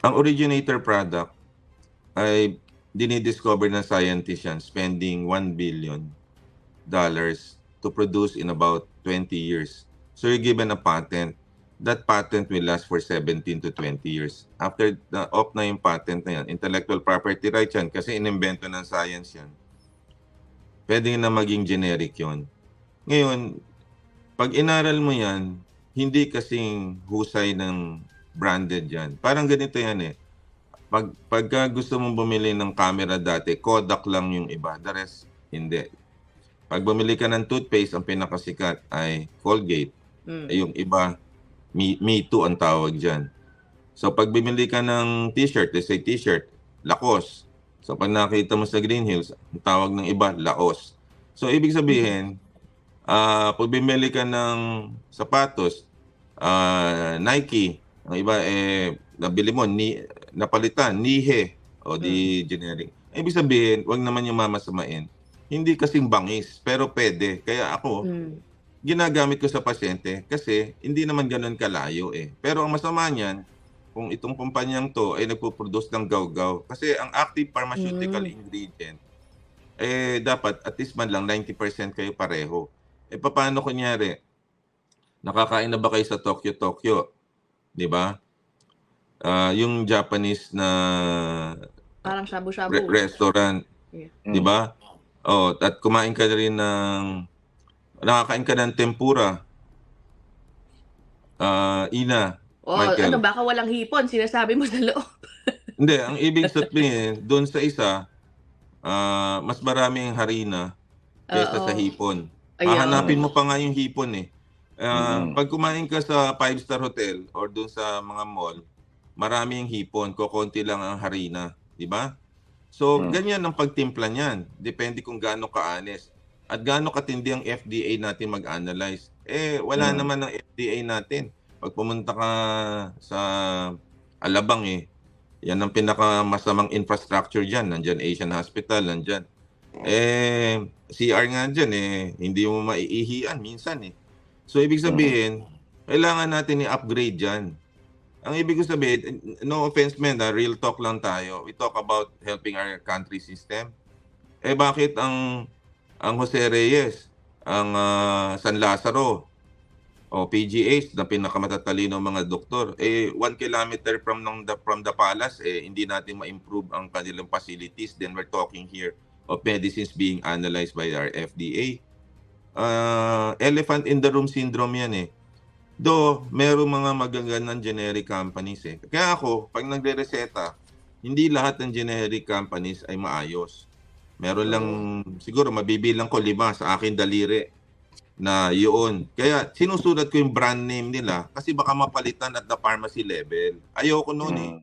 Ang originator product ay dinidiscover ng scientist yan, spending 1 billion dollars to produce in about 20 years. So you're given a patent. That patent will last for 17 to 20 years. After the off na yung patent na yan, intellectual property rights yan kasi inimbento ng science yan. Pwede na maging generic yon. Ngayon, pag inaral mo yan, hindi kasing husay ng branded yan. Parang ganito yan eh. Pag, pagka gusto mong bumili ng camera dati, Kodak lang yung iba. The rest, hindi. Pag bumili ka ng toothpaste, ang pinakasikat ay Colgate. Mm. Eh, yung iba, Me, Me Too ang tawag dyan. So pag bumili ka ng t-shirt, let's say t-shirt, Lacoste. So pag nakita mo sa Green Hills, ang tawag ng iba, Laos. So ibig sabihin, ah pag bumili ka ng sapatos, ah Nike, ang iba eh nabili mo ni napalitan Nihe o di generic. Ibig sabihin, wag naman yung mamasamain. Hindi kasing bangis, pero pwede. Kaya ako, Mm. ginagamit ko sa pasyente kasi hindi naman ganun kalayo eh. Pero ang masama niyan, kung itong kumpanyang to ay nagpo-produce ng gaw-gaw. Kasi ang active pharmaceutical Mm. ingredient, eh dapat at least man lang 90% kayo pareho. Eh paano kunyari, nakakain na ba kayo sa Tokyo Tokyo? Di ba? Ah, yung Japanese na Parang shabu-shabu. re- restaurant, Yeah. di ba? Oh, at kumain ka rin ng nakakain ka ng tempura. Ah, ina. o Michael. ano, baka walang hipon, sinasabi mo sa loob. Hindi, ang ibig sabihin, doon sa isa, ah, mas maraming harina kaysa Oo. sa hipon. Ayun. Hahanapin mo pa nga yung hipon eh. Ah, Mhm. Pag kumain ka sa five-star hotel or doon sa mga mall, maraming hipon, kokonti lang ang harina, di ba? So, Mhm. ganyan ang pagtimpla niyan. Depende kung gaano ka-honest. At gaano katindi ang FDA natin mag-analyze. Eh, wala Mhm. naman ang FDA natin. Pag pumunta ka sa Alabang eh, yan ang pinakamasamang infrastructure dyan. Nandyan Asian Hospital, nandyan. Eh, CR nga dyan eh, hindi mo maiihian minsan eh. So, ibig sabihin, kailangan natin i-upgrade dyan. Ang ibig ko sabihin, no offense man, ah, real talk lang tayo. We talk about helping our country system. Eh bakit ang ang Jose Reyes, ang ah, San Lazaro, o PGH na pinakamatatalino mga doktor, eh one kilometer from ng the, from the palace, eh hindi natin ma-improve ang kanilang facilities. Then we're talking here of medicines being analyzed by our FDA. Uh, elephant in the room syndrome yan eh. Do, meron mga magagandang generic companies eh. Kaya ako, pag nagre-reseta, hindi lahat ng generic companies ay maayos. Meron lang, siguro mabibilang ko lima sa akin daliri na yun. Kaya sinusulat ko yung brand name nila kasi baka mapalitan at the pharmacy level. Ayoko noon eh.